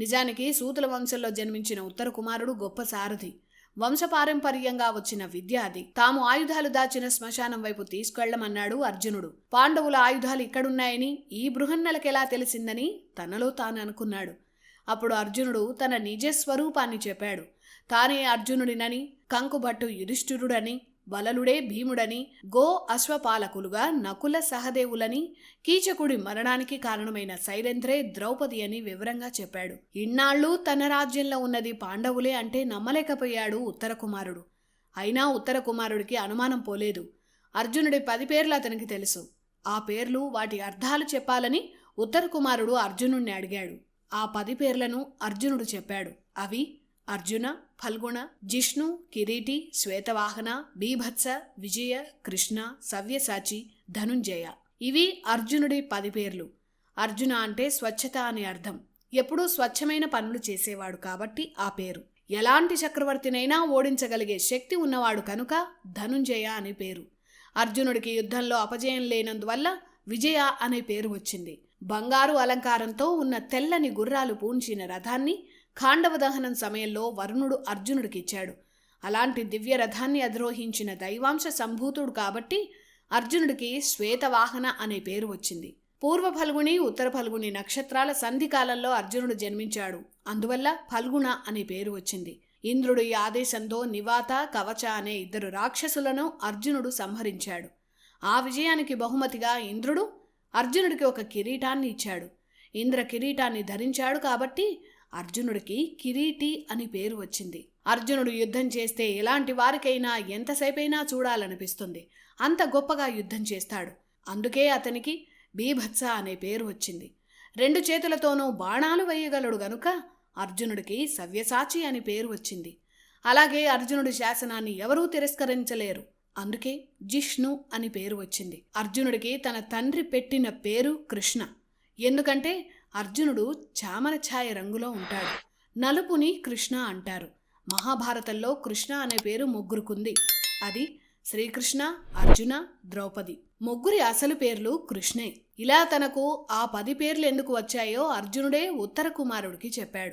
నిజానికి సూతుల వంశంలో జన్మించిన ఉత్తర కుమారుడు గొప్ప సారథి. వంశపారంపర్యంగా వచ్చిన విద్య అది తాము ఆయుధాలు దాచిన శ్మశానం వైపు తీసుకెళ్ళమన్నాడు అర్జునుడు. పాండవుల ఆయుధాలు ఇక్కడున్నాయని ఈ బృహన్నలకెలా తెలిసిందని తనలో తాను అనుకున్నాడు. అప్పుడు అర్జునుడు తన నిజ స్వరూపాన్ని చెప్పాడు. తానే అర్జునుడినని కంకుభట్టు యుధిష్ఠిరుడని బలలుడే భీముడని గో అశ్వపాలకులుగా నకుల సహదేవులని కీచకుడి మరణానికి కారణమైన సైరంధ్రే ద్రౌపది అని వివరంగా చెప్పాడు. ఇన్నాళ్ళు తన రాజ్యంలో ఉన్నది పాండవులే అంటే నమ్మలేకపోయాడు ఉత్తర కుమారుడు అయినా ఉత్తర కుమారుడికి అనుమానం పోలేదు. అర్జునుడి పది పేర్లు అతనికి తెలుసు. ఆ పేర్లు వాటి అర్థాలు చెప్పాలని ఉత్తర కుమారుడు అర్జునుణ్ణి అడిగాడు. ఆ పది పేర్లను అర్జునుడు చెప్పాడు. అవి అర్జున ఫల్గుణ జిష్ణు కిరీటి శ్వేతవాహన బీభత్స విజయ కృష్ణ సవ్యసాచి ధనుంజయ. ఇవి అర్జునుడి పది పేర్లు. అర్జున అంటే స్వచ్ఛత అని అర్థం. ఎప్పుడూ స్వచ్ఛమైన పనులు చేసేవాడు కాబట్టి ఆ పేరు. ఎలాంటి చక్రవర్తినైనా ఓడించగలిగే శక్తి ఉన్నవాడు కనుక ధనుంజయ అనే పేరు. అర్జునుడికి యుద్ధంలో అపజయం లేనందువల్ల విజయ అనే పేరు వచ్చింది. బంగారు అలంకారంతో ఉన్న తెల్లని గుర్రాలు పూంచిన రథాన్ని ఖాండవ దహనం సమయంలో వరుణుడు అర్జునుడికిచ్చాడు అలాంటి దివ్య రథాన్ని అధిరోహించిన దైవాంశ సంభూతుడు కాబట్టి అర్జునుడికి శ్వేతవాహన అనే పేరు వచ్చింది. పూర్వ ఫల్గుని ఉత్తర ఫల్గుని నక్షత్రాల సంధికాలంలో అర్జునుడు జన్మించాడు. అందువల్ల ఫల్గుణ అనే పేరు వచ్చింది. ఇంద్రుడి ఆదేశంతో నివాత కవచ అనే ఇద్దరు రాక్షసులను అర్జునుడు సంహరించాడు. ఆ విజయానికి బహుమతిగా ఇంద్రుడు అర్జునుడికి ఒక కిరీటాన్ని ఇచ్చాడు. ఇంద్ర కిరీటాన్ని ధరించాడు కాబట్టి అర్జునుడికి కిరీటి అని పేరు వచ్చింది. అర్జునుడు యుద్ధం చేస్తే ఎలాంటి వారికైనా ఎంతసేపైనా చూడాలనిపిస్తుంది. అంత గొప్పగా యుద్ధం చేస్తాడు. అందుకే అతనికి బీభత్స అనే పేరు వచ్చింది. రెండు చేతులతోనూ బాణాలు వేయగలడు గనుక అర్జునుడికి సవ్యసాచి అని పేరు వచ్చింది. అలాగే అర్జునుడి శాసనాన్ని ఎవరూ తిరస్కరించలేరు. అందుకే జిష్ణు అని పేరు వచ్చింది. అర్జునుడికి తన తండ్రి పెట్టిన పేరు కృష్ణ. ఎందుకంటే అర్జునుడు చామన ఛాయ రంగులో ఉంటాడు. నలుపుని కృష్ణ అంటారు. మహాభారతంలో కృష్ణ అనే పేరు ముగ్గురుకుంది. అది శ్రీకృష్ణ అర్జున ద్రౌపది. ముగ్గురి అసలు పేర్లు కృష్ణే. ఇలా తనకు ఆ పది పేర్లు ఎందుకు వచ్చాయో అర్జునుడే ఉత్తర కుమారుడికి చెప్పాడు.